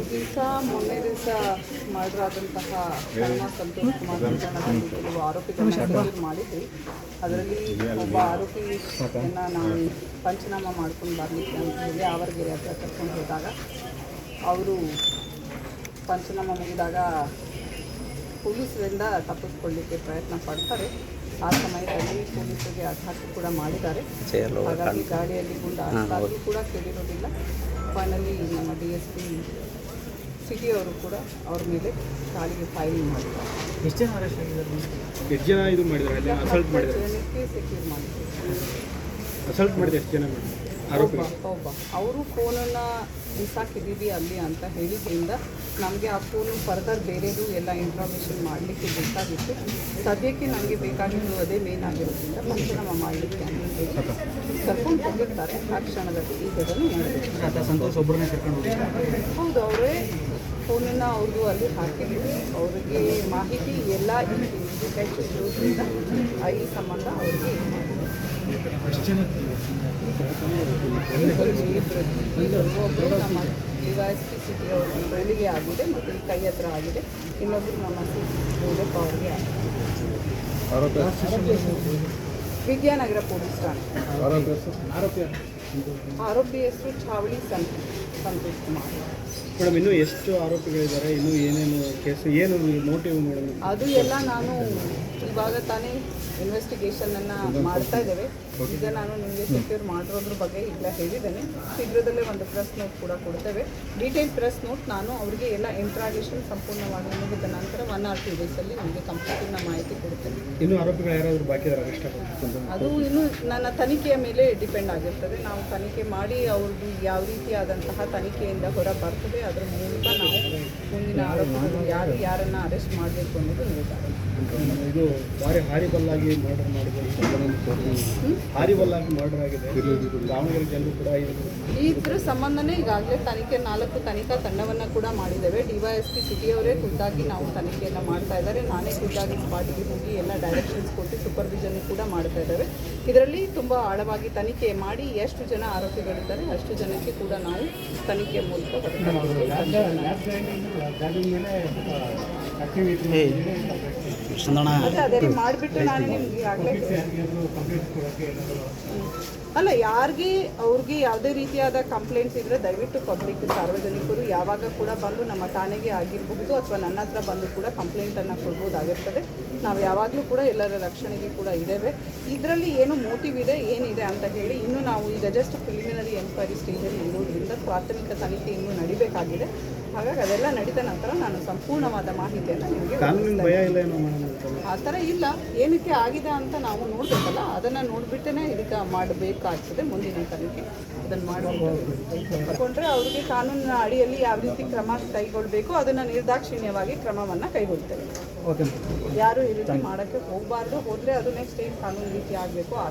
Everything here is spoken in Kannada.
ಈ ದಿವಸ ಮೊನ್ನೆ ದಿವಸ ಮರ್ಡರ್ ಆದಂತಹ ಸಂತೋಷ್ ಕುಮಾರ್ ಆರೋಪಿಗಳನ್ನ ಮಾಡಿದ್ವಿ. ಅದರಲ್ಲಿ ಒಬ್ಬ ಆರೋಪಿಯನ್ನ ನಾವು ಪಂಚನಾಮ ಮಾಡ್ಕೊಂಡು ಬರಲಿಕ್ಕೆ ಅಂತ ಹೇಳಿ ಆವರಗೆರೆ ಹತ್ರ ಕರ್ಕೊಂಡು ಹೋದಾಗ ಅವರು ಪಂಚನಾಮ ಮುಗಿದಾಗ ಪೊಲೀಸರಿಂದ ತಪ್ಪಿಸ್ಕೊಳ್ಳಿಕ್ಕೆ ಪ್ರಯತ್ನ ಪಡ್ತಾರೆ. ಆ ಸಮಯದಲ್ಲಿ ಪೊಲೀಸರಿಗೆ ಅಟ್ಯಾಕ್ ಕೂಡ ಮಾಡಿದ್ದಾರೆ. ಹಾಗಾಗಿ ಗಾಡಿಯಲ್ಲಿ ಗುಂಡ ಕೂಡ ಕೇಳಿರೋದಿಲ್ಲ. ಫೈನಲಿ ನಮ್ಮ ಡಿ ಎಸ್ ಪಿ ಸಿಟಿ ಅವರು ಕೂಡ ಅವ್ರ ಮೇಲೆ ಶಾಲೆಗೆ ಫೈಲಿಂಗ್ ಮಾಡಿದ್ದಾರೆ. ಎಷ್ಟು ಜನ ಅರೆಸ್ಟ್ ಆಗಿದ್ದಾರೆ? ಎಷ್ಟು ಜನ ಇದು ಮಾಡಿದ್ದಾರೆ? ಅಲ್ಲಿ ಅಸಲ್ಟ್ ಮಾಡಿದ್ದಾರೆ. ಜನಕ್ಕೆ ಸೆಕ್ಯೂರ್ ಮಾಡಿದ್ದಾರೆ. ಅಸಲ್ಟ್ ಮಾಡಿದೆ ಎಷ್ಟು ಜನ ಒಬ್ಬ ಒಬ್ಬ. ಅವರು ಫೋನನ್ನು ಬಿಸಾಕಿದ್ದೀವಿ ಅಲ್ಲಿ ಅಂತ ಹೇಳಿದ್ರಿಂದ ನಮಗೆ ಆ ಫೋನು ಫರ್ದರ್ ಬೇರೆದು ಎಲ್ಲ ಇನ್ಫಾರ್ಮೇಷನ್ ಮಾಡಲಿಕ್ಕೆ ಬೇಕಾಗಿತ್ತು. ಸದ್ಯಕ್ಕೆ ನಮಗೆ ಬೇಕಾಗಿದ್ದು ಅದೇ ಮೇನ್ ಆಗಿರೋದ್ರಿಂದ ಪಂಚನಾಮ ಮಾಡಲಿಕ್ಕೆ ಕರ್ಕೊಂಡು ಹೋಗಿರ್ತಾರೆ. ಆ ಕ್ಷಣದಲ್ಲಿ ಈ ಘಟನೆ ನಡೆದಿದೆ. ಆತ ಸಂತೋಷ್ ಒಬ್ಬರನ್ನೇ ಕರ್ಕೊಂಡು ಹೌದು ಅವರೇ ಫೋನನ್ನು ಅವ್ರಿಗೂ ಅಲ್ಲಿ ಹಾಕಿದ್ರು ಅವರಿಗೆ ಮಾಹಿತಿ ಎಲ್ಲ ಇರೋದ್ರಿಂದ ಈ ಸಂಬಂಧ ಅವರಿಗೆ ಒಬ್ಬರು ನಮ್ಮ ಸಿಟಿ ಅವ್ರ ಬೆಳಿಗ್ಗೆ ಆಗಿದೆ ಮತ್ತು ಕೈ ಹತ್ರ ಆಗಿದೆ ಇನ್ನೊಬ್ಬರು ನಮ್ಮ ಅವ್ರಿಗೆ ಆಗಿದೆ ವಿದ್ಯಾನಗರ ಪೊಲೀಸ್ ಠಾಣೆ. ಆರೋಪಿ ಹೆಸರು ಚಾವಳಿ ಸಂತ ಸಂತೋಷ್ ಕುಮಾರ್. ಮೇಡಮ್ ಇನ್ನೂ ಎಷ್ಟು ಆರೋಪಿಗಳಿದ್ದಾರೆ? ಇನ್ನೂ ಏನೇನು ಕೇಸು ಏನು ಮೋಟಿವ್ ಮೇಡಮ್ ಅದು ಎಲ್ಲ ನಾನು ಇವಾಗ ತಾನೇ ಇನ್ವೆಸ್ಟಿಗೇಷನನ್ನು ಮಾಡ್ತಾ ಇದ್ದೇವೆ. ಈಗ ನಾನು ನಿಮಗೆ ಸೆಕ್ಯೂರ್ ಮಾಡಿರೋದ್ರ ಬಗ್ಗೆ ಇಲ್ಲ ಹೇಳಿದ್ದೇನೆ. ಶೀಘ್ರದಲ್ಲೇ ಒಂದು ಪ್ರೆಸ್ ನೋಟ್ ಕೂಡ ಕೊಡ್ತೇವೆ. ಡೀಟೇಲ್ ಪ್ರೆಸ್ ನೋಟ್ ನಾನು ಅವರಿಗೆ ಎಲ್ಲ ಇಂಟ್ರಾಗೇಷನ್ ಸಂಪೂರ್ಣವಾಗಿ ಮುಗಿದ ನಂತರ ಒನ್ ಆರ್ ಟು ಡೇಸಲ್ಲಿ ನಿಮಗೆ ಕಂಪ್ಲೀಟ್ ಮಾಹಿತಿ ಕೊಡ್ತೇನೆ. ಇನ್ನೂ ಆರೋಪಿಗಳು ಯಾರಾದರೂ ಬಾಕಿ ಅದು ಇನ್ನು ನನ್ನ ತನಿಖೆಯ ಮೇಲೆ ಡಿಪೆಂಡ್ ಆಗಿರ್ತದೆ. ನಾವು ತನಿಖೆ ಮಾಡಿ ಅವ್ರದ್ದು ಯಾವ ರೀತಿಯಾದಂತಹ ತನಿಖೆಯಿಂದ ಹೊರ ಬರ್ತದೆ. ಅದರ ಮೂಲಕ ನಾವು ಮುಂದಿನ ಆರೋಪಿಗಳು ಯಾರು ಯಾರನ್ನು ಅರೆಸ್ಟ್ ಮಾಡಬೇಕು ಅನ್ನೋದು ನಿರ್ಧಾರ. ಇದು ಭಾರಿ ಮರ್ಡರ್ ಮಾಡಿದ್ದಾರೆ ಮರ್ಡರ್ ಇದ್ರ ಸಂಬಂಧನೇ ಈಗಾಗಲೇ ತನಿಖೆ ನಾಲ್ಕು ತನಿಖಾ ತಂಡವನ್ನು ಕೂಡ ಮಾಡಿದ್ದೇವೆ. ಡಿವೈಎಸ್ಪಿ ಸಿಟಿಯವರೇ ಖುದ್ದಾಗಿ ನಾವು ತನಿಖೆಯನ್ನು ಮಾಡ್ತಾ ಇದ್ದಾರೆ. ನಾನೇ ಖುದ್ದಾಗಿ ಸ್ಪಾಟಿಗೆ ಹೋಗಿ ಎಲ್ಲ ಡೈರೆಕ್ಷನ್ಸ್ ಕೊಟ್ಟು ಸೂಪರ್ವಿಷನ್ ಕೂಡ ಮಾಡ್ತಾ ಇದ್ದೇವೆ. ಇದರಲ್ಲಿ ತುಂಬ ಆಳವಾಗಿ ತನಿಖೆ ಮಾಡಿ ಎಷ್ಟು ಜನ ಆರೋಪಿಗಳಿದ್ದಾರೆ ಅಷ್ಟು ಜನಕ್ಕೆ ಕೂಡ ನಾವು ತನಿಖೆ ಮೂಲಕ ಹೊರತರಲಿಕ್ಕೆ ಅದೇ ಅದೇ ಮಾಡಿಬಿಟ್ಟು ನಾನು ನಿಮ್ಗೆ ಈಗಾಗಲೇ ಅಲ್ಲ ಯಾರಿಗೆ ಅವ್ರಿಗೆ ಯಾವುದೇ ರೀತಿಯಾದ ಕಂಪ್ಲೇಂಟ್ಸ್ ಇದ್ರೆ ದಯವಿಟ್ಟು ಪಬ್ಲಿಕ್ ಸಾರ್ವಜನಿಕರು ಯಾವಾಗ ಕೂಡ ಬಂದು ನಮ್ಮ ಠಾಣೆಗೆ ಆಗಿರಬಹುದು ಅಥವಾ ನನ್ನ ಹತ್ರ ಬಂದು ಕೂಡ ಕಂಪ್ಲೇಂಟನ್ನು ಕೊಡ್ಬೋದಾಗಿರ್ತದೆ. ನಾವು ಯಾವಾಗಲೂ ಕೂಡ ಎಲ್ಲರ ರಕ್ಷಣೆಗೆ ಕೂಡ ಇದ್ದೇವೆ. ಇದರಲ್ಲಿ ಏನು ಮೋಟಿವ್ ಇದೆ ಏನಿದೆ ಅಂತ ಹೇಳಿ ಇನ್ನು ನಾವು ಈಗ ಜಸ್ಟ್ ಪ್ರಿಲಿಮಿನರಿ ಎನ್ಕ್ವೈರಿ ಸ್ಟೇಜಲ್ಲಿ ಇರೋದ್ರಿಂದ ಪ್ರಾಥಮಿಕ ತನಿಖೆ ಇನ್ನೂ ನಡಿಬೇಕಾಗಿದೆ. ಹಾಗಾಗಿ ಅದೆಲ್ಲ ನಡೆದ ನಂತರ ನಾನು ಸಂಪೂರ್ಣವಾದ ನಿಮಗೆ ಕಾನೂನಿನ ಭಯ ಇಲ್ಲ ಏನೋ ಆ ಥರ ಇಲ್ಲ. ಏನಕ್ಕೆ ಆಗಿದೆ ಅಂತ ನಾವು ನೋಡಬೇಕಲ್ಲ. ಅದನ್ನು ನೋಡಿಬಿಟ್ಟೇ ಇದಕ್ಕೆ ಮಾಡಬೇಕಾಗ್ತದೆ ಮುಂದಿನ ತನಿಖೆ. ಅದನ್ನು ಮಾಡಿಕೊಂಡ್ರೆ ಅವರಿಗೆ ಕಾನೂನಿನ ಅಡಿಯಲ್ಲಿ ಯಾವ ರೀತಿ ಕ್ರಮ ಕೈಗೊಳ್ಳಬೇಕು ಅದನ್ನು ನಿರ್ದಾಕ್ಷಿಣ್ಯವಾಗಿ ಕ್ರಮವನ್ನು ಕೈಗೊಳ್ತೇವೆ. ಓಕೆ ಯಾರು ಈ ರೀತಿ ಮಾಡೋಕ್ಕೆ ಹೋಗಬಾರ್ದು. ಹೋದರೆ ಅದು ನೆಕ್ಸ್ಟ್ ಏನು ಕಾನೂನು ರೀತಿ ಆಗಬೇಕು ಆ